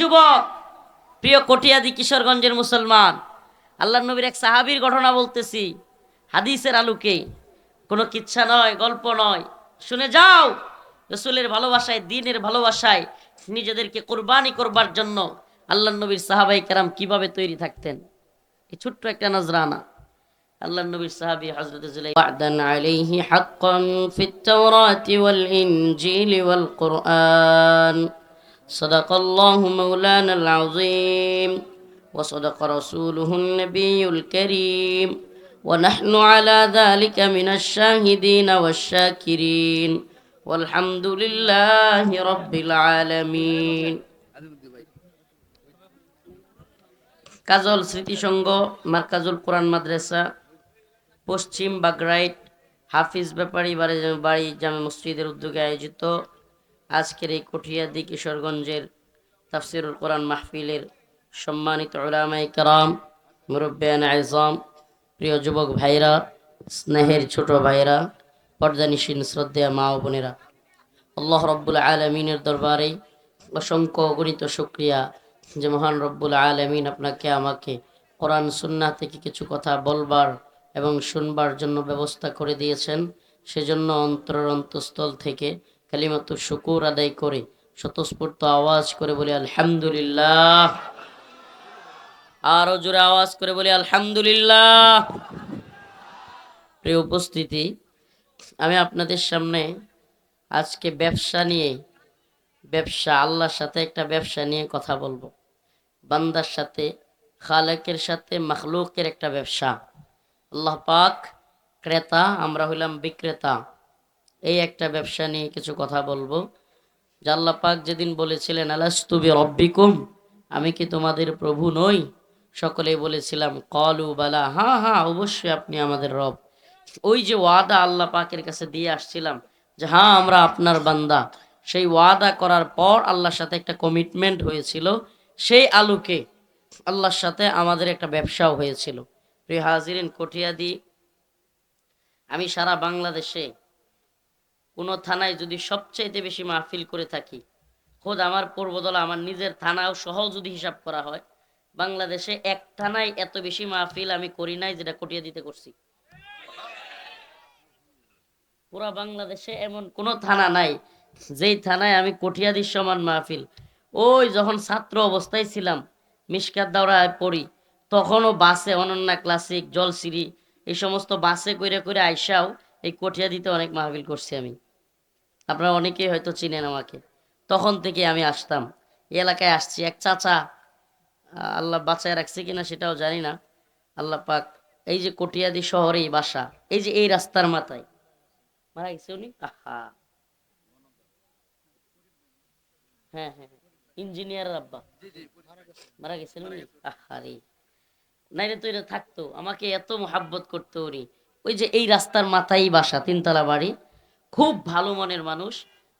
যুবক, প্রিয় কটিয়াদি কিশোরগঞ্জের মুসলমান আল্লাহ নবীর এক সাহাবীর ঘটনা বলতেছি, হাদিসের আলোকে। কোনো কিচ্ছা নয়, গল্প নয়। শুনে যাও, রসুলের ভালোবাসায়, দিনের ভালোবাসায় নিজেদেরকে কোরবানি করবার জন্য আল্লাহ নবীর সাহাবাই কেরাম কীভাবে তৈরি থাকতেন। এই ছোট্ট একটা নজরানা। আল্লাহ নবীর সাহাবী হযরত জুলাই ওয়াদান আলাইহি হাক্কান صدق الله مولانا العظيم وصدق رسوله النبي الكريم ونحن على ذلك من الشاهدين والشاكرين والحمد لله رب العالمين কাজল স্মৃতিসংঘ মার্কাজুল কোরআন মাদ্রাসা পশ্চিম বাগরাইট হাফিজ ব্যাপারী বাড়ি বাড়ি জামে মসজিদের উদ্যোগে আয়োজিত আজকের এই কঠিয়াদি কিশোরগঞ্জের তাফসিরুল কোরআন মাহফিলের সম্মানিত ওলামাই কারাম, মুরব্বিয়ান আজম, প্রিয় যুবক ভাইরা, স্নেহের ছোট ভাইরা পর্দানিসীন শ্রদ্ধেয়া মা ও বোনেরা, আল্লাহ রব্বুল আলমিনের দরবারে অসংখ্য গণিত শুক্রিয়া যে মহান রব্বুল আলমিন আপনাকে, আমাকে কোরআন সুন্নাহ থেকে কিছু কথা বলবার এবং শুনবার জন্য ব্যবস্থা করে দিয়েছেন। সেজন্য অন্তর অন্তঃস্থল থেকে কালিমাতু শুকুর আদায় করে, স্বতঃস্ফূর্ত আওয়াজ করে বলি, আলহামদুলিল্লাহ। আরও জোরে আওয়াজ করে বলি, আলহামদুলিল্লাহ। প্রিয় উপস্থিতি, আমি আপনাদের সামনে আজকে ব্যবসা নিয়ে, ব্যবসা, আল্লাহর সাথে একটা ব্যবসা নিয়ে কথা বলব। বান্দার সাথে, খালেকের সাথে, মখলুকের একটা ব্যবসা। আল্লাহ পাক ক্রেতা, আমরা হইলাম বিক্রেতা। এই একটা ব্যবসা নিয়ে কিছু কথা বলব। আল্লাহ পাক যেদিন বলেছিলেন আলাস্তুবি রব্বিকুম আমি কি তোমাদের প্রভু নই? সকলেই বলেছিলাম, কলু বালা হ্যাঁ হ্যাঁ অবশ্যই আপনি আমাদের রব। ওই যে ওয়াদা আল্লাহ পাকের কাছে দিয়ে আসছিলাম, যে হ্যাঁ আমরা আপনার বান্দা। সেই ওয়াদা করার পর আল্লাহর সাথে একটা কমিটমেন্ট হয়েছিল। সেই আলোকে আল্লাহর সাথে আমাদের একটা ব্যবসাও হয়েছিল। প্রিয় হাজিরিন কটিয়াদি আমি সারা বাংলাদেশে কোনো থানায় যদি সবচাইতে বেশি মাহফিল করে থাকি, খোদ আমার পূর্বদলা, আমার নিজের থানাও সহ যদি হিসাব করা হয়, বাংলাদেশে এক থানায় এত বেশি মাহফিল আমি করি নাই যেটা কটিয়া দিতে করছি। পুরা বাংলাদেশে এমন কোনো থানা নাই, যেই থানায় আমি কটিয়াদির সমান মাহফিল। ওই যখন ছাত্র অবস্থায় ছিলাম মিসকাত দাওড়ায় পড়ি, তখনও বাসে অনন্যা ক্লাসিক জলসিরি এই সমস্ত বাসে করে করে আইসাও এই কটিয়া দিতে অনেক মাহফিল করছি আমি। আপনারা অনেকেই হয়তো চিনেন আমাকে। তখন থেকে আমি আসতাম। এলাকায় আসছি। এক চাচা আল্লাহ বাঁচায় রাখছে কিনা সেটাও জানি না। আল্লাহ পাক এই যে কটিয়াদি শহরেই বাসা, এই যে এই রাস্তার মাথায়, মারা গেছে উনি? আহা। হ্যাঁ হ্যাঁ ইঞ্জিনিয়ার আব্বা। মারা গেছেন উনি? আহারে নাইলে তো এটা থাকতো। আমাকে এত মোহাব্বত করতো উনি। ওই যে এই রাস্তার মাথায় বাসা, তিনতলা বাড়ি। খুব ভালো মনের মানুষ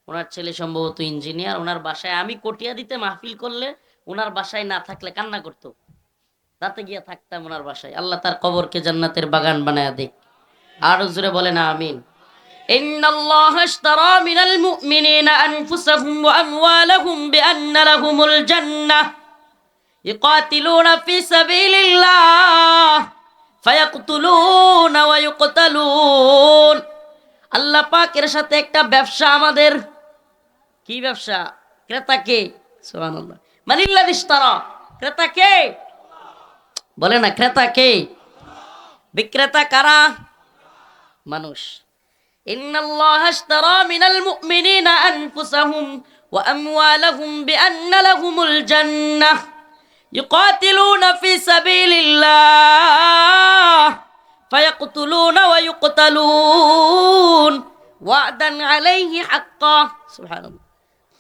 ওনার ছেলে সম্ভবত ইঞ্জিনিয়ার ওনার বাসায় আমি কটিয়া দিতে মাহফিল করলে ওনার বাসায় না থাকলে কান্না করতো রাতে গিয়ে থাকতাম ওনার বাসায় আল্লাহ তার কবরকে জান্নাতের বাগান বানায় দেখ আরো জোরে বলে না আমিন إن الله اشترى من المؤمنين أنفسهم وأموالهم بأن لهم الجنة يقاتلون في سبيل الله فيقتلون ويقتلون আল্লাহ পাকের সাথে একটা ব্যবসা আমাদের কি ব্যবসা ক্রেতা কে সুবহানাল্লাহ মানিল্লাহ ইশতারা ক্রেতা কে বলে না ক্রেতা কে বিক্রেতা কারা মানুষ إن الله اشترى من المؤمنين أنفسهم وأموالهم بأن لهم الجنة يقاتلون في سبيل الله فيقتلون ويقتلون وعدا عليه حقا سبحان الله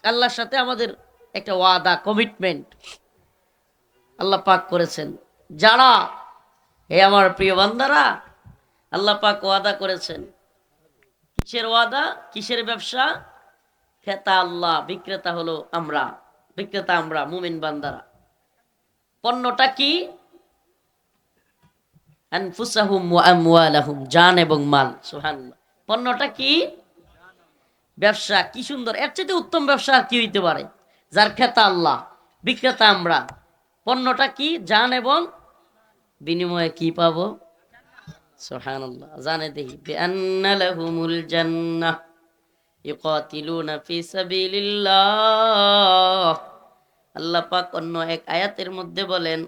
আল্লাহর সাথে আমাদের একটা ওয়াদা কমিটমেন্ট আল্লাহ পাক করেছেন যারা হে আমার প্রিয় বান্দারা আল্লাহ পাক ওয়াদা করেছেন কিসের ওয়াদা কিসের ব্যবসা ক্রেতা আল্লাহ বিক্রেতা হলো আমরা বিক্রেতা আমরা মুমিন বান্দারা পণ্যটা কি আনফুসাহুম ওয়া আমওয়ালাহুম, জান এবং মাল, সুবহানাল্লাহ। পণ্যটা কি? ব্যবসা, কি সুন্দর। এর চাইতে উত্তম ব্যবসা আর কি হইতে পারে? যার খেতা আল্লাহ, বিক্রেতা আমরা। পণ্যটা কি? জান এবং বিনিময়ে কি পাবো? সুবহানাল্লাহ, জানে দেখি। বিআন্না লাহুমুল জান্নাহ ইউকাতিলুনা ফি সাবিলিল্লাহ। আল্লাহ পাক অন্য এক আয়াতের মধ্যে বলেন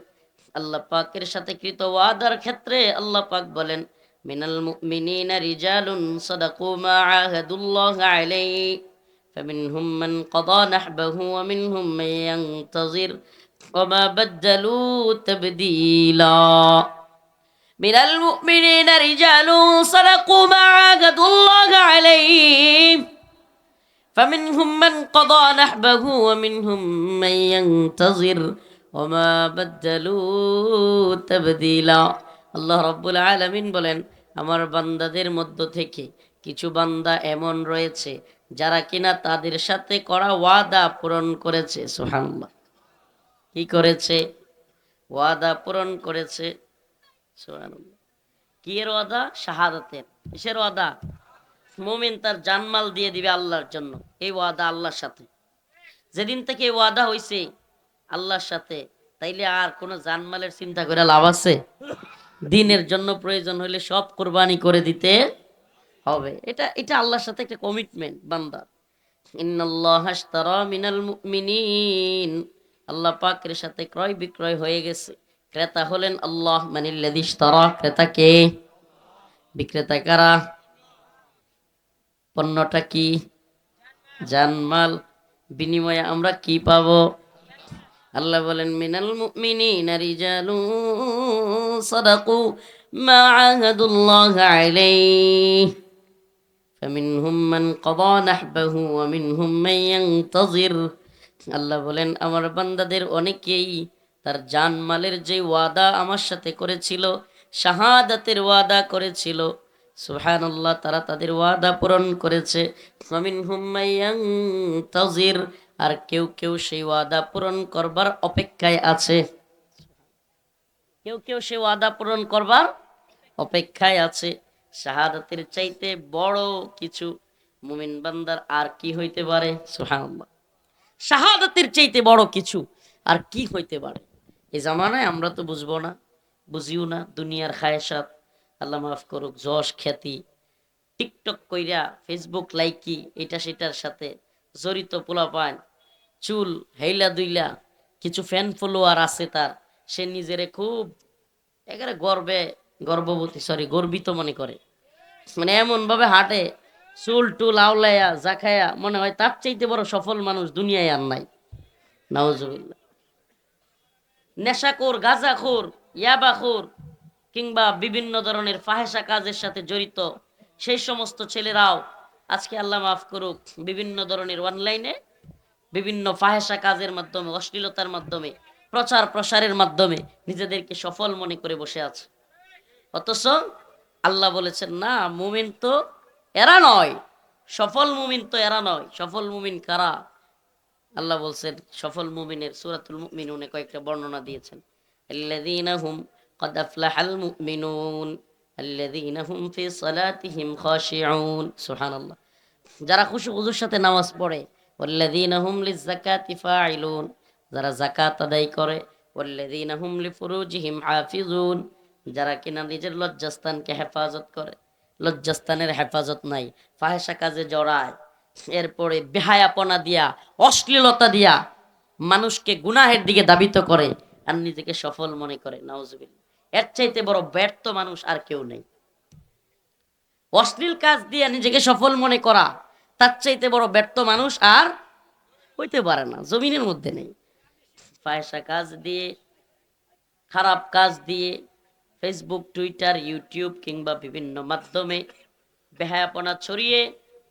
আল্লাহ পাকের সাথে কৃত ওয়াদার ক্ষেত্রে আল্লাহ পাক বলেন মিনাল মুমিনিনা রিজালুন সাদাকু মা আহাদুল্লাহ আলাইহি فمنهم من قضى نحبه ومنهم من ينتظر وما بدلوا تبديلا من المؤمنين رجال صدقوا ما عاهدوا الله عليه فمنهم من قضى نحبه ومنهم من ينتظر ওমা তবদিলা আল্লাহ রব্বুল আলমিন বলেন, আমার বান্দাদের মধ্য থেকে কিছু বান্দা এমন রয়েছে যারা কিনা তাদের সাথে করা ওয়াদা পূরণ করেছে। সোহানুল্লাহ কি করেছে? ওয়াদা পূরণ করেছে। সোহানুল্লাহ কি এর ওয়াদা? শাহাদাতের। কিসের ওয়াদা? মুমিন তার জানমাল দিয়ে দিবে আল্লাহর জন্য। এই ওয়াদা আল্লাহর সাথে। যেদিন থেকে ওয়াদা হয়েছে আল্লাহর সাথে, তাইলে আর কোনো জানমালের চিন্তা করে লাভ আছে? দিনের জন্য প্রয়োজন হলে সব কোরবানি করে দিতে হবে। এটা এটা আল্লাহর সাথে একটা কমিটমেন্ট বান্দার আল্লাহ পাকের সাথে ক্রয় বিক্রয় হয়ে গেছে। ক্রেতা হলেন আল্লাহ ইশতারা। ক্রেতা কে? বিক্রেতা কারা? পণ্যটা কি? জানমাল। বিনিময়ে আমরা কি পাবো? আল্লাহ বলেন মিনাল মুমিনিনা রিজালুন সাদাকু মা আহাদুল্লাহ আলাইহি فمنهم من قضى نحبه ومنهم من ينتظر আল্লাহ বলেন আমার বান্দাদের অনেকেই তার জানমালের যে ওয়াদা আমার সাথে করেছিল শাহাদাতের ওয়াদা করেছিল সুবহানাল্লাহ তারা তাদের ওয়াদা পূরণ করেছে ওয়ামিনহুম মাইয়ান্তাজির আর কেউ কেউ সেই ওয়াদা পূরণ করবার অপেক্ষায় আছে। কেউ কেউ সেই ওয়াদা পূরণ করবার অপেক্ষায় আছে। শাহাদাতের চাইতে বড় কিছু মুমিন বান্দার আর কি হইতে পারে? সুবহানাল্লাহ। শাহাদাতের চাইতে বড় কিছু আর কি হইতে পারে? এই জামানায় আমরা তো বুঝব না, বুঝিও না দুনিয়ার খায়সাত আল্লাহ মাফ করুক, যশ, খ্যাতি, টিকটক কইরা ফেসবুক লাইকি, এটা সেটার সাথে জড়িত পোলা পান চুল হেইলা দুইলা, কিছু ফ্যান ফলোয়ার আছে তার, সে নিজেরে খুব একেবারে গর্বে, গর্ভবতী সরি গর্বিত মনে করে। মানে এমন ভাবে হাঁটে, চুল টুল আওলাইয়া জাখায়া মনে হয় তার চাইতে বড় সফল মানুষ দুনিয়ায় আর নাই। নাউজুবিল্লাহ নেশাখোর, গাঁজাখোর, ইয়াবাখোর, কিংবা বিভিন্ন ধরনের ফাহেসা কাজের সাথে জড়িত, সেই সমস্ত ছেলেরাও আজকে আল্লাহ মাফ করুক, বিভিন্ন ধরনের অনলাইনে বিভিন্ন ফাহেসা কাজের মাধ্যমে অশ্লীলতার মাধ্যমে প্রচার প্রসারের মাধ্যমে নিজেদেরকে সফল মনে করে বসে আছে অথচ আল্লাহ বলেছেন না মুমিন তো এরা নয় সফল মুমিন তো এরা নয় সফল মুমিন কারা আল্লাহ বলছেন সফল মুমিনের সুরাতুল মুমিনুনে কয়েকটা বর্ণনা দিয়েছেন আল্লাযীনা হুম قد أفلح المؤمنون الذين هم في صلاتهم خاشعون سبحان الله যারা খুশু খুজুর সাথে নামাজ পড়ে ওল্লাদিন হুমলি জাকাতি ফাইলুন যারা যারা কিনা নিজের লজ্জাস্থানকে হেফাজত করে, লজ্জাস্থানের হেফাজত নাই ফাহেসা কাজে জড়ায়, এরপরে বেহায়াপনা দিয়া, অশ্লীলতা দিয়া মানুষকে গুনাহের দিকে দাবিত করে আর নিজেকে সফল মনে করে নাউজবিল এর চাইতে বড় ব্যর্থ মানুষ আর কেউ নেই। অশ্লীল কাজ দিয়ে নিজেকে সফল মনে করা তার চাইতে বড় ব্যর্থ মানুষ আর হইতে পারে না, জমিনের মধ্যে নেই। ফায়সা কাজ দিয়ে, খারাপ কাজ দিয়ে ফেসবুক টুইটার ইউটিউব কিংবা বিভিন্ন মাধ্যমে বেহায়াপনা ছড়িয়ে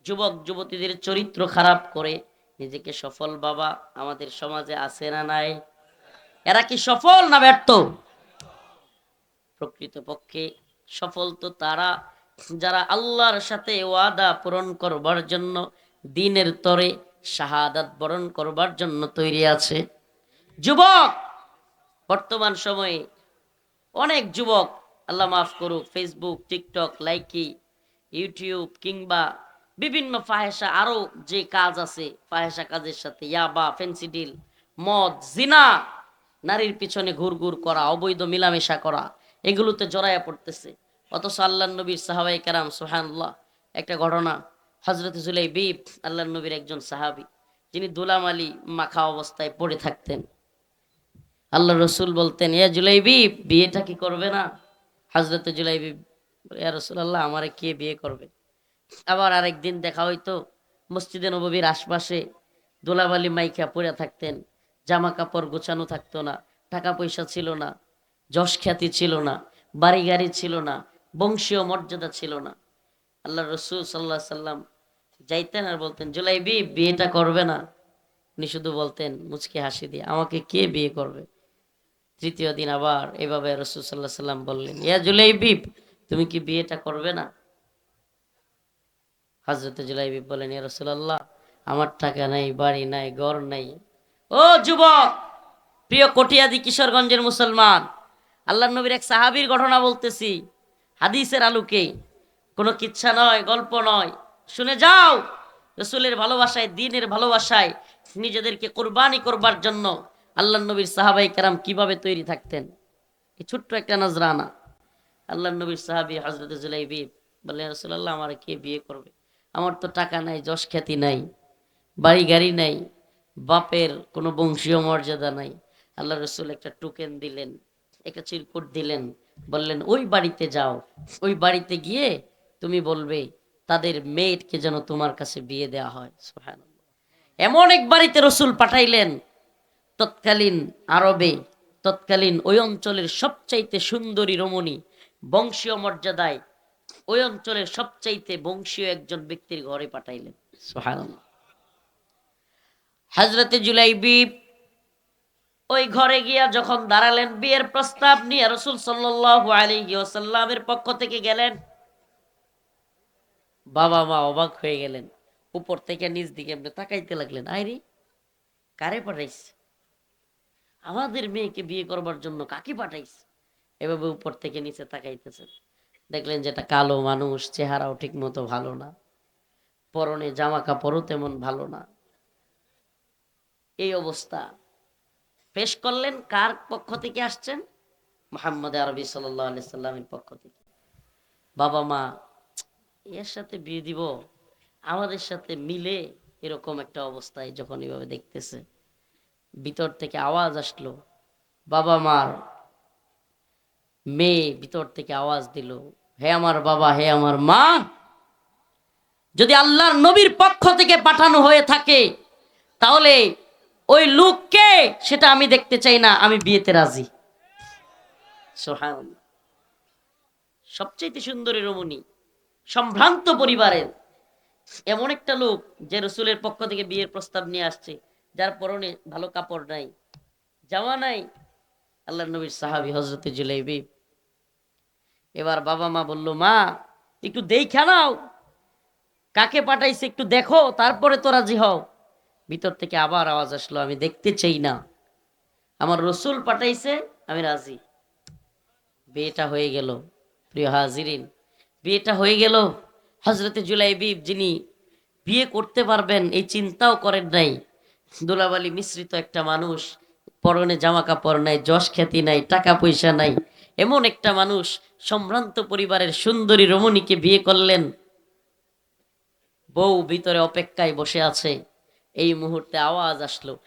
যুবক, যুবতীদের চরিত্র খারাপ করে নিজেকে সফল বাবা আমাদের সমাজে আছে না নাই? এরা কি সফল না ব্যর্থ? প্রকৃতপক্ষে সফল তো তারা যারা আল্লাহর সাথে ওয়াদা পূরণ করবার জন্য দিনের তরে শাহাদাত বরণ করবার জন্য তৈরি আছে। যুবক, বর্তমান সময়ে অনেক যুবক আল্লাহ মাফ করুক ফেসবুক টিকটক লাইকি ইউটিউব কিংবা বিভিন্ন ফাহেসা আরও যে কাজ আছে ফাহেসা কাজের সাথে ইয়াবা, ফেন্সিডিল, মদ, জিনা, নারীর পিছনে ঘুর ঘুর করা, অবৈধ মিলামেশা করা, এগুলোতে জড়াইয়া পড়তেছে। অথচ আল্লাহ নবীর সাহাবাই কারাম সোহানুল্লাহ একটা ঘটনা। হজরত জুলাই বিব আল্লাহ নবীর একজন সাহাবি, যিনি দুলাম আলী মাখা অবস্থায় পড়ে থাকতেন। আল্লাহ রসুল বলতেন ইয়া জুলাইবি, বিয়েটা কি করবে না? হজরত জুলাইবি ইয়া রসুল আল্লাহ আমারে কে বিয়ে করবে? আবার আরেকদিন দেখা হইতো, মসজিদে নবীর আশপাশে দোলাবালি মাইকা পড়ে থাকতেন। জামা কাপড় গোছানো থাকতো না, টাকা পয়সা ছিল না যশ খ্যাতি ছিল না বাড়ি গাড়ি ছিল না বংশীয় মর্যাদা ছিল না। আল্লাহ রসুল সাল্লাহ সাল্লাম যাইতেন আর বলতেন, জুলাইবি, বিয়েটা করবে না। উনি শুধু বলতেন, মুচকে হাসি দিয়ে, আমাকে কে বিয়ে করবে? তৃতীয় দিন আবার এভাবে রসুল সাল্লাহ সাল্লাম বললেন, ইয়া জুলাইবি, তুমি কি বিয়েটা করবে না? হজরত জুলাইবি বলেন ইয়া রসুল্লাহ আমার টাকা নাই, বাড়ি নাই, ঘর নাই। ও যুবক, প্রিয় কটিয়াদি কিশোরগঞ্জের মুসলমান আল্লাহ নবীর এক সাহাবীর ঘটনা বলতেছি। হাদিসের আলোকে। কোনো কিচ্ছা নয়, গল্প নয়। শুনে যাও, রসুলের ভালোবাসায়, দিনের ভালোবাসায় নিজেদেরকে কোরবানি করবার জন্য আল্লাহ নবীর সাহাবাই কেরাম কীভাবে তৈরি থাকতেন। এই ছোট্ট একটা নজরানা। আল্লাহ নবীর সাহাবি হজরত জুলাইবি বললেন রসুল্লাহ আমার কে বিয়ে করবে? আমার তো টাকা নাই, যশ খ্যাতি নাই, বাড়ি গাড়ি নাই, বাপের কোনো বংশীয় মর্যাদা নাই। আল্লাহ রসুল একটা টোকেন দিলেন, একটা চিরকুট দিলেন। বললেন, ওই বাড়িতে যাও ওই বাড়িতে গিয়ে তুমি বলবে, তাদের মেয়েকে যেন তোমার কাছে বিয়ে দেওয়া হয় সুবহানাল্লাহ। এমন এক বাড়িতে রসুল পাঠাইলেন, তৎকালীন আরবে, তৎকালীন ওই অঞ্চলের সবচাইতে সুন্দরী রমণী, বংশীয় মর্যাদায় ওই অঞ্চলের সবচাইতে বংশীয় একজন ব্যক্তির ঘরে পাঠাইলেন সুবহানাল্লাহ। হজরতে জুলাইবি ওই ঘরে গিয়া যখন দাঁড়ালেন, বিয়ের প্রস্তাব নিয়ে রসুল আলাইহি পক্ষ থেকে গেলেন। বাবা মা অবাক হয়ে গেলেন। উপর থেকে নিচ দিকে এমনি তাকাইতে লাগলেন আইরি কারে পাঠাইছে আমাদের মেয়েকে বিয়ে করবার জন্য কাকে পাঠাইছে এভাবে উপর থেকে নিচে তাকাইতেছেন। দেখলেন যেটা কালো মানুষ, চেহারাও ঠিক মতো ভালো না। পরনে জামা কাপড়ও তেমন ভালো না। এই অবস্থা। পেশ করলেন কার পক্ষ থেকে আসছেন? মোহাম্মদ আরবি সাল্লামের পক্ষ থেকে। বাবা মা, এর সাথে বিয়ে দিব, আমাদের সাথে মিলে এরকম একটা অবস্থায় যখন এভাবে দেখতেছে, ভিতর থেকে আওয়াজ আসলো, বাবা মার মেয়ে ভিতর থেকে আওয়াজ দিল, হে আমার বাবা, হে আমার মা, যদি আল্লাহর নবীর পক্ষ থেকে পাঠানো হয়ে থাকে, তাহলে ওই লোককে সেটা আমি দেখতে চাই না, আমি বিয়েতে রাজি। সবচেয়ে সুন্দরী রমণী, সম্ভ্রান্ত পরিবারের এমন একটা লোক যে রসুলের পক্ষ থেকে বিয়ের প্রস্তাব নিয়ে আসছে, যার পরনে ভালো কাপড় নাই, জামা নাই। আল্লাহ নবীর সাহাবি হজরতে জুলাইবি। এবার বাবা মা বলল, মা, একটু দেখা নাও, কাকে পাঠাইছে একটু দেখো, তারপরে তো রাজি হও। ভিতর থেকে আবার আওয়াজ আসলো, আমি দেখতে চাই না। আমার রসুল পাঠাইছে, আমি রাজি। বিয়েটা হয়ে গেল, প্রিয় হাজিরিন, বিয়েটা হয়ে গেল। হজরতে জুলাইবি যিনি বিয়ে করতে পারবেন, এই চিন্তাও করেন নাই। দোলাবালি মিশ্রিত একটা মানুষ, পরনে জামা কাপড় নাই, যশ খ্যাতি নাই, টাকা পয়সা নাই। এমন একটা মানুষ, সম্ভ্রান্ত পরিবারের সুন্দরী রমণীকে বিয়ে করলেন। বউ ভিতরে অপেক্ষায় বসে আছে। এই মুহূর্তে আওয়াজ আসলো।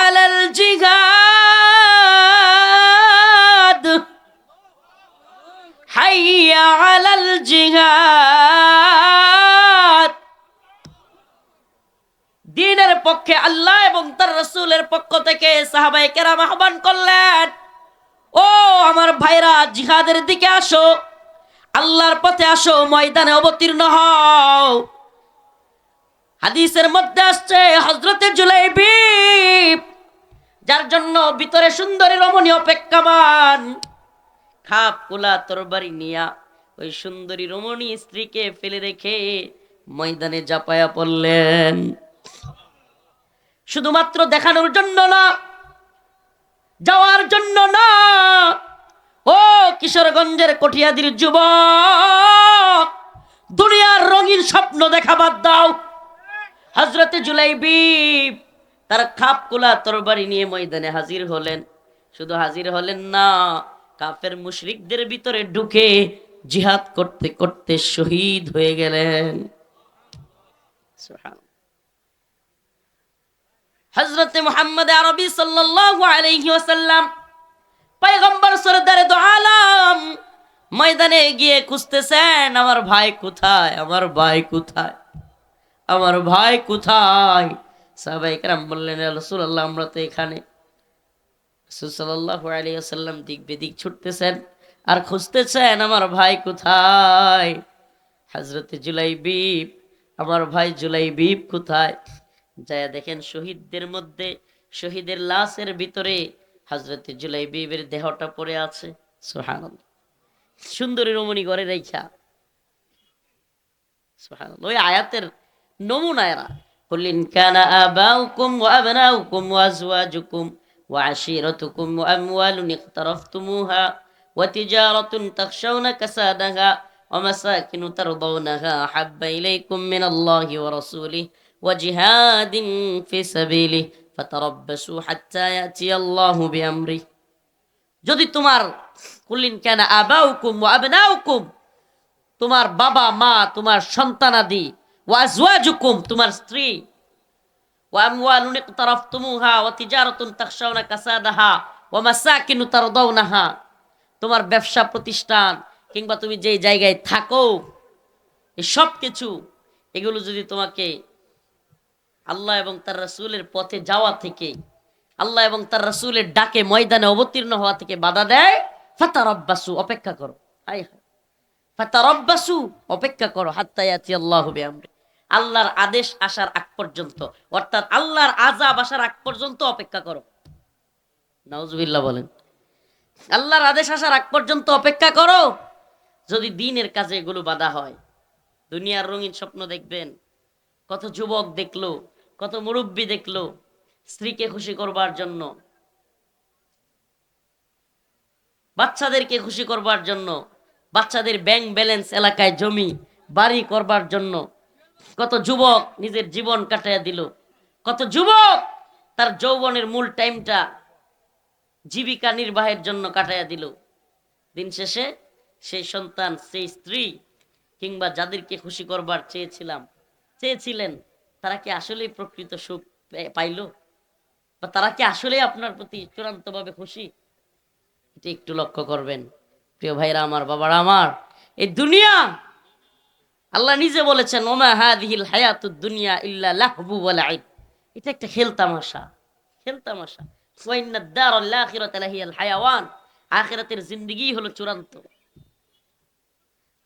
আলাল জিহাদ। আলাল দিনের পক্ষে আল্লাহ এবং তার রসুলের পক্ষ থেকে সাহাবাই কেরাম আহ্বান করলেন, ও আমার ভাইরা, জিহাদের দিকে আসো। আল্লাহর পথে আসো, ময়দানে অবতীর্ণ হও। হাদিসের মধ্যে আসছে হজরতে জুলাইবি, যার জন্য ভিতরে সুন্দরী রমণী অপেক্ষামান। খাপ কোলা তরবারি নিয়া ওই সুন্দরী রমণী স্ত্রীকে ফেলে রেখে ময়দানে জাপায়া পড়লেন। শুধুমাত্র দেখানোর জন্য না, যাওয়ার জন্য না, ও কিশোরগঞ্জের কটিয়াদির যুবক, দুনিয়ার রঙিন স্বপ্ন দেখা বাদ দাও হজরতে জুলাইবি তারা খাপ কোলা তরবারি নিয়ে ময়দানে হাজির হলেন। শুধু হাজির হলেন না কাফের মুশরিকদের ভিতরে ঢুকে জিহাদ করতে করতে শহীদ হয়ে গেলেন। হজরতে মুহাম্মদ আরবি সাল্লাল্লাহু আলাইহি ওয়াসাল্লাম পয়গম্বর সরদারে দো আলম ময়দানে গিয়ে খুঁজতেছেন আমার ভাই কোথায়? আমার ভাই কোথায়? আমার ভাই কোথায়? সাহাবাই কেরাম বললেন রসুল্লাহ আমরা তো এখানে। রসুল সাল্লাল্লাহু আলাইহি ওয়াসাল্লাম দিক বেদিক ছুটতেছেন। আর খুঁজতেছেন আমার ভাই কোথায়? হজরতে জুলাইবিব আমার ভাই জুলাই জুলাইবিব কোথায়? যায় দেখেন শহীদদের মধ্যে, শহীদের লাশের ভিতরে হজরতে জুলাইবিবের দেহটা পড়ে আছে। সুবহানাল্লাহ। সুন্দরী রমণী ঘরে রেখা সুবহানাল্লাহ। ওই আয়াতের نمونايرا. قل إن كان آباؤكم وأبناؤكم وأزواجكم وعشيرتكم وأموال اقترفتموها وتجارة تخشون كسادها ومساكن ترضونها أحب إليكم من الله ورسوله وجهاد في سبيله فتربصوا حتى يأتي الله بأمره. যদি তোমার কুলিন কেনা আবাউকুম ও আবনাউকুম তোমার বাবা মা তোমার সন্তানাদি ওয়াজওয়াজুকুম তোমার স্ত্রী। ওয়া তিজারাতুন তাখশাউনা কাসাদাহা ওয়া মাসাকিনু তারদাউনাহা তোমার ব্যবসা প্রতিষ্ঠান কিংবা তুমি যেই জায়গায় থাকো সব কিছু এগুলো যদি তোমাকে আল্লাহ এবং তার রাসূলের পথে যাওয়া থেকে, আল্লাহ এবং তার রাসূলের ডাকে ময়দানে অবতীর্ণ হওয়া থেকে বাধা দেয়, ফাতারাব্বাসু, অপেক্ষা করো। হায় হায়। ফাতারাব্বাসু, অপেক্ষা করো। হাত্তা আল্লাহ আল্লাহু বিআমরি আল্লাহর আদেশ আসার আগ পর্যন্ত। অর্থাৎ আল্লাহর আজাব আসার আগ পর্যন্ত অপেক্ষা করো। নাউজুবিল্লাহ বলেন। আল্লাহর আদেশ আসার আগ পর্যন্ত অপেক্ষা করো। যদি দিনের কাজে এগুলো বাধা হয়, দুনিয়ার রঙিন স্বপ্ন দেখবেন, কত যুবক দেখল, কত মুরব্বী দেখল, স্ত্রীকে খুশি করবার জন্য, বাচ্চাদেরকে খুশি করবার জন্য, বাচ্চাদের ব্যাংক ব্যালেন্স এলাকায় জমি, বাড়ি করবার জন্য কত যুবক নিজের জীবন কাটাইয়া দিল। কত যুবক তার যৌবনের মূল টাইমটা জীবিকা নির্বাহের জন্য কাটাইয়া দিল। দিন শেষে সেই সন্তান, সেই স্ত্রী কিংবা যাদেরকে খুশি করবার চেয়েছিলাম, চেয়েছিলেন, তারা কি আসলেই প্রকৃত সুখ পাইলো? বা তারা কি আসলেই আপনার প্রতি চূড়ান্তভাবে খুশি? এটা একটু লক্ষ্য করবেন। প্রিয় ভাইরা আমার, বাবারা আমার, এই দুনিয়া আল্লাহ নিজে বলেছেন, ওমা হাদিহিল হায়াতুদ দুনিয়া ইল্লা লাহবু ওয়া লাইব এটা একটা খেল তামাশা খেল তামাশা। ওয়া ইন্নাদ দারাল আখিরাতা লাহিয়াল হায়াওয়ান। আখিরাতের জিন্দেগি হলো চূড়ান্ত।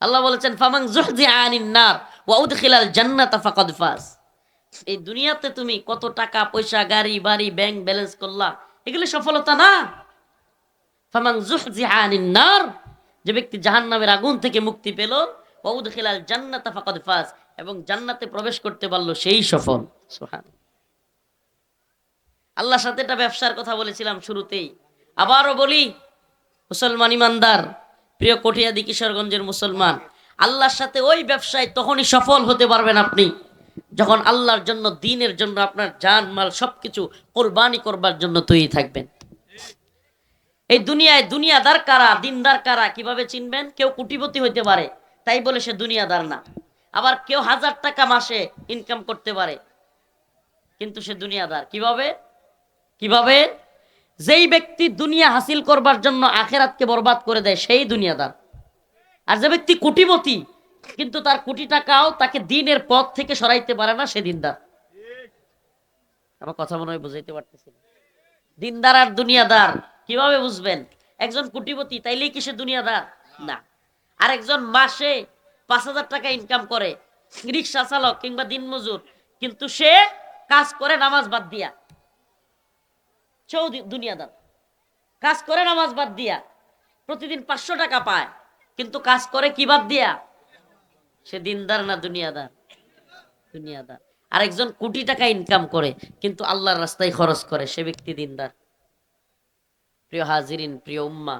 আল্লাহ বলেছেন, ফামান জুহজিআ আনিন নার ওয়া উদখিলাল জান্নাতা ফাকাদ ফাজ। এই দুনিয়াতে তুমি কত টাকা, পয়সা, গাড়ি, বাড়ি, ব্যাংক ব্যালেন্স করলা, এগুলো সফলতা না। ফামান জুহজিআ আনিন নার, যে ব্যক্তি জাহান্নামের আগুন থেকে মুক্তি পেল ওয়া উদখিলাল জান্নাতা ফাকাদ ফাজ, এবং জান্নাতে প্রবেশ করতে পারল সেই সফল। সুবহান আল্লাহর সাথে একটা ব্যবসার কথা বলেছিলাম শুরুতেই। আবারও বলি, মুসলমান ইমানদার, প্রিয় কটিয়াদি কিশোরগঞ্জের মুসলমান, আল্লাহর সাথে ওই ব্যবসায় তখনই সফল হতে পারবেন আপনি, যখন আল্লাহর জন্য, দিনের জন্য আপনার জান, মাল সবকিছু কোরবানি করবার জন্য তৈরি থাকবেন। এই দুনিয়ায় দুনিয়াদার কারা, দিনদার কারা, কীভাবে চিনবেন? কেউ কুটিপতি হইতে পারে তাই বলে সে দুনিয়াদার না। আবার কেউ হাজার টাকা মাসে ইনকাম করতে পারে, কিন্তু সে দুনিয়াদার। কীভাবে? কীভাবে? যেই ব্যক্তি দুনিয়া হাসিল করবার জন্য আখেরাতকে বরবাদ করে দেয়, সেই দুনিয়াদার। আর যে ব্যক্তি কোটিপতি, কিন্তু তার কোটি টাকাও তাকে দিনের পথ থেকে সরাইতে পারে না, সে দিনদার। আমার কথা মনে হয় বুঝাইতে পারতেছি দিনদার আর দুনিয়াদার, কীভাবে বুঝবেন? একজন কোটিপতি, তাইলেই কি সে দুনিয়াদার? না। আর একজন মাসে পাঁচ হাজার টাকা ইনকাম করে, রিক্সা চালক কিংবা দিনমজুর, কিন্তু সে কাজ করে নামাজ বাদ দিয়া। সেও দুনিয়াদার। কাজ করে নামাজ বাদ দিয়া, প্রতিদিন পাঁচশো টাকা পায়, কিন্তু কাজ করে কি বাদ দিয়া? সে দিনদার না দুনিয়াদার? দুনিয়াদার। আর একজন কোটি টাকা ইনকাম করে, কিন্তু আল্লাহর রাস্তায় খরচ করে, সে ব্যক্তি দিনদার। প্রিয় হাজিরিন, প্রিয় উম্মা,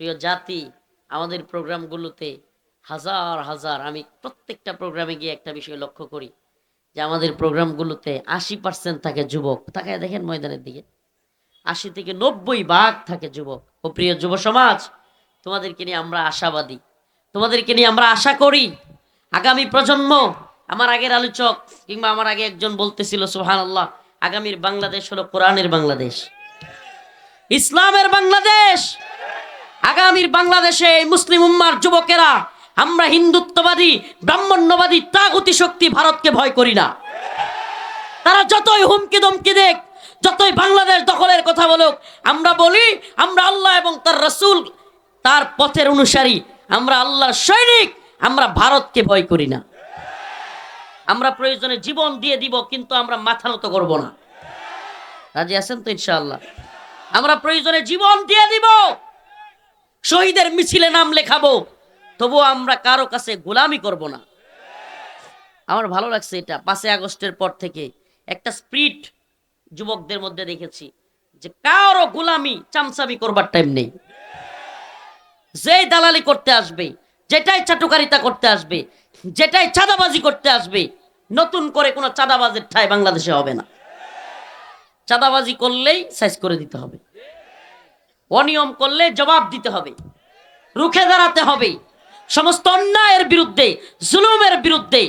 প্রিয় জাতি আমাদের প্রোগ্রামগুলোতে হাজার হাজার, আমি প্রত্যেকটা প্রোগ্রামে গিয়ে একটা বিষয় লক্ষ্য করি যে আমাদের প্রোগ্রামগুলোতে আশি পার্সেন্ট থাকে যুবক। তাকায় দেখেন ময়দানের দিকে। আশি থেকে নব্বই ভাগ থাকে যুবক। ও প্রিয় যুব সমাজ, তোমাদেরকে নিয়ে আমরা আশাবাদী। তোমাদেরকে নিয়ে আমরা আশা করি। আগামী প্রজন্ম, আমার আগের আলোচক কিংবা আমার আগে একজন বলতেছিল সুহান আল্লাহ আগামীর বাংলাদেশ হলো কোরআনের বাংলাদেশ। ইসলামের বাংলাদেশ! আগামীর বাংলাদেশে এই মুসলিম উম্মার যুবকেরা, আমরা হিন্দুত্ববাদী, ব্রাহ্মণ্যবাদী, তাগতি শক্তি ভারতকে ভয় করি না। তারা যতই হুমকি দমকি দেখ, যতই বাংলাদেশ দখলের কথা বলুক, আমরা বলি, আমরা আল্লাহ এবং তার রসুল, তার পথের অনুসারী, আমরা আল্লাহর সৈনিক, আমরা ভারতকে ভয় করি না। আমরা প্রয়োজনে জীবন দিয়ে দিব, কিন্তু আমরা মাথা নত করব না। রাজি আছেন তো ইনশাআল্লাহ? আমরা প্রয়োজনে জীবন দিয়ে দিব। শহীদের মিছিলে নাম লেখাবো, তবুও আমরা কারও কাছে গোলামি করব না। আমার ভালো লাগছে এটা। পাঁচই আগস্টের পর থেকে একটা স্প্রিট যুবকদের মধ্যে দেখেছি যে কারও গোলামি, চামচামি করবার টাইম নেই। যেই দালালি করতে আসবে, যেটাই চাটুকারিতা করতে আসবে, যেটাই চাঁদাবাজি করতে আসবে, নতুন করে কোনো চাঁদাবাজের ঠাই বাংলাদেশে হবে না। চাঁদাবাজি করলেই সাইজ করে দিতে হবে। অনিয়ম করলে জবাব দিতে হবে, রুখে দাঁড়াতে হবে। সমস্ত অন্যায়ের বিরুদ্ধে, জুলুমের বিরুদ্ধে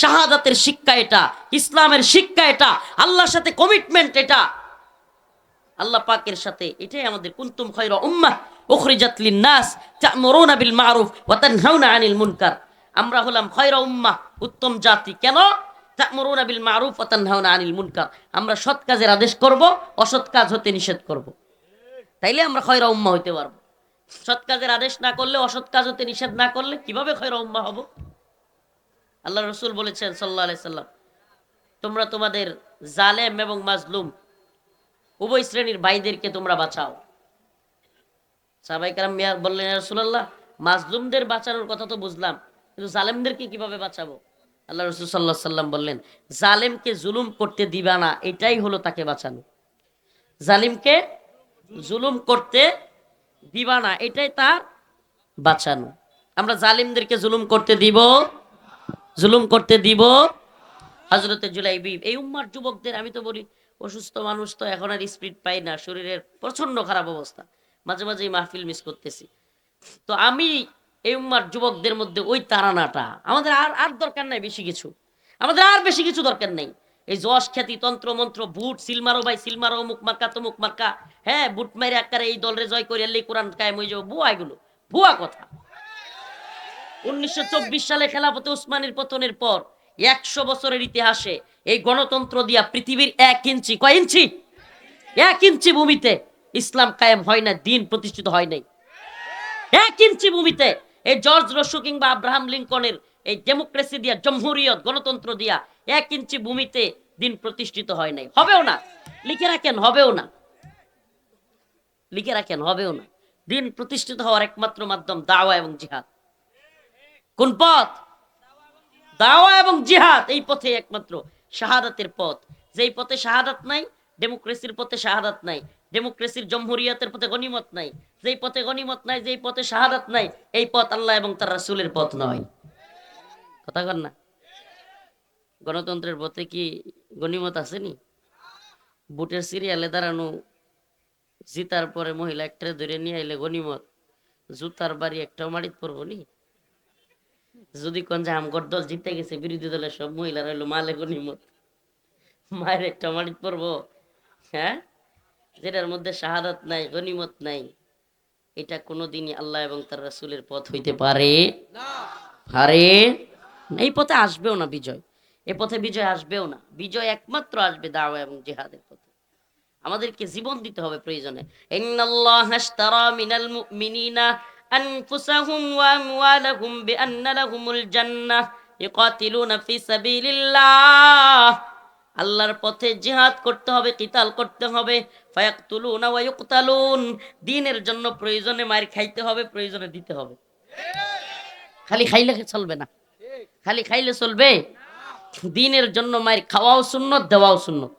শাহাদাতের শিক্ষা এটা, ইসলামের শিক্ষা এটা, আল্লাহর সাথে কমিটমেন্ট এটা। আল্লাহ পাকের সাথে এটাই আমাদের কুন্তুম খয়রা উম্মাহ, উখরিজাত লিন-নাস, তা'মুরুনা বিল মা'রুফ ওয়া তানহাউনা আনিল মুনকার। আমরা হলাম খয়রা উম্মাহ, উত্তম জাতি। কেন? তা'মুরুনা বিল মা'রুফ ওয়া তানহাউনা আনিল মুনকার। আমরা সৎ কাজের আদেশ করব, অসৎ কাজ হতে নিষেধ করব। তাইলে আমরা খয়রা উম্মাহ হইতে পারব। সৎ কাজের আদেশ না করলে, অসৎ কাজ হতে নিষেধ না করলে কীভাবে খয়রা উম্মাহ হব? আল্লাহ রসুল বলেছেন সাল্লাহ সাল্লাম তোমরা তোমাদের জালেম এবং মাজলুম উভয় শ্রেণির ভাইদেরকে তোমরা বাঁচাও। সাহাবাই কারাম মিয়া বললেন রসুল্লাহ মাজলুমদের বাঁচানোর কথা তো বুঝলাম, কিন্তু জালেমদেরকে কীভাবে বাঁচাবো? আল্লাহ রসুল সাল্লাহ সাল্লাম বললেন, জালেমকে জুলুম করতে দিবা না, এটাই হলো তাকে বাঁচানো। জালিমকে জুলুম করতে দিবা না, এটাই তার বাঁচানো। আমরা জালিমদেরকে জুলুম করতে দিব, জুলুম করতে দিব। হজরতে জুলাইবি, এই উম্মার যুবকদের, আমি তো বলি, অসুস্থ মানুষ তো এখন আর স্পিড পাই না, শরীরের প্রচণ্ড খারাপ অবস্থা। মাঝে মাঝে মাহফিল মিস করতেছি। তো আমি এই উম্মার যুবকদের মধ্যে ওই তারানাটা আমাদের আর আর দরকার নাই বেশি কিছু। আমাদের আর বেশি কিছু দরকার নেই। এই যশ খ্যাতি, তন্ত্র, মন্ত্র, বুট সিলমারো ভাই সিলমারো মুখ মার্কা তমুক মার্কা। হ্যাঁ বুট মাইরে আকারে এই দলরে জয় করে এলে কোরআন কায়েম হয়ে যাব। ভুয়া এগুলো ভুয়া কথা। উনিশশো সালে খেলাফতে উসমানের পতনের পর একশো বছরের ইতিহাসে এই গণতন্ত্র দিয়া পৃথিবীর এক ইঞ্চি, কয় ইঞ্চি? এক ইঞ্চি ভূমিতে ইসলাম কায়েম হয় না, দিন প্রতিষ্ঠিত হয় নাই। এক ইঞ্চি ভূমিতে এই জর্জ রসু কিংবা আব্রাহাম লিঙ্কনের এই ডেমোক্রেসি দিয়া, জমহুরিয়ত গণতন্ত্র দিয়া এক ইঞ্চি ভূমিতে দিন প্রতিষ্ঠিত হয় নাই। হবেও না। লিখে রাখেন, হবেও না। লিখে রাখেন, হবেও না। দিন প্রতিষ্ঠিত হওয়ার একমাত্র মাধ্যম দাওয়া এবং জিহাদ। কোন পথ? দাওয়া এবং জিহাদ এই পথে একমাত্র শাহাদাতের পথ। যেই পথে শাহাদাত নাই, ডেমোক্রেসির পথে শাহাদাত নাই, ডেমোক্রেসির জমহুরিয়াতের পথে গনিমত নাই। যেই পথে গনিমত নাই, যেই পথে শাহাদাত নাই, এই পথ আল্লাহ এবং তার রাসূলের পথ নয়। কথা কর না? গণতন্ত্রের পথে কি গনিমত আসেনি? বুটের সিরিয়ালে দাঁড়ানো জিতার পরে মহিলা একটা ধরে নিয়ে আইলে গনিমত জুতার বাড়ি একটাও মারিত পড়ব নি? যদি কোন যে আমগর দল জিতে গেছে বিরোধী দলের সব মহিলা রইল মালে গনিমত মায়ের একটা মারিত পড়ব হ্যাঁ? যেটার মধ্যে শাহাদাত নাই গনিমত নাই এটা কোনোদিনই আল্লাহ এবং তার রাসূলের পথ হইতে পারে আরে এই পথে আসবেও না বিজয়। এ পথে বিজয় আসবেও না। বিজয় একমাত্র আসবে দাওয়া এবং জিহাদের পথে। আমাদেরকে জীবন দিতে হবে প্রয়োজনে। আল্লাহর পথে জিহাদ করতে হবে, কিতাল করতে হবে। দ্বীনের জন্য প্রয়োজনে মার খাইতে হবে, প্রয়োজনে দিতে হবে। খালি খাইলে চলবে না? খালি খাইলে চলবে? দিনের জন্য মায়ের খাওয়াও সুন্নত, দেওয়াও সুন্নত।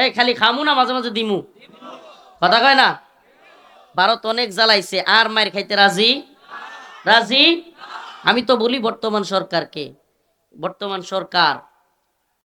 এই, খালি খামু না, মাঝে মাঝে দিমু। কথা কয় না? ভারত অনেক জ্বালাইছে, আর মায়ের খাইতে রাজি? রাজি? আমি তো বলি বর্তমান সরকারকে। বর্তমান সরকার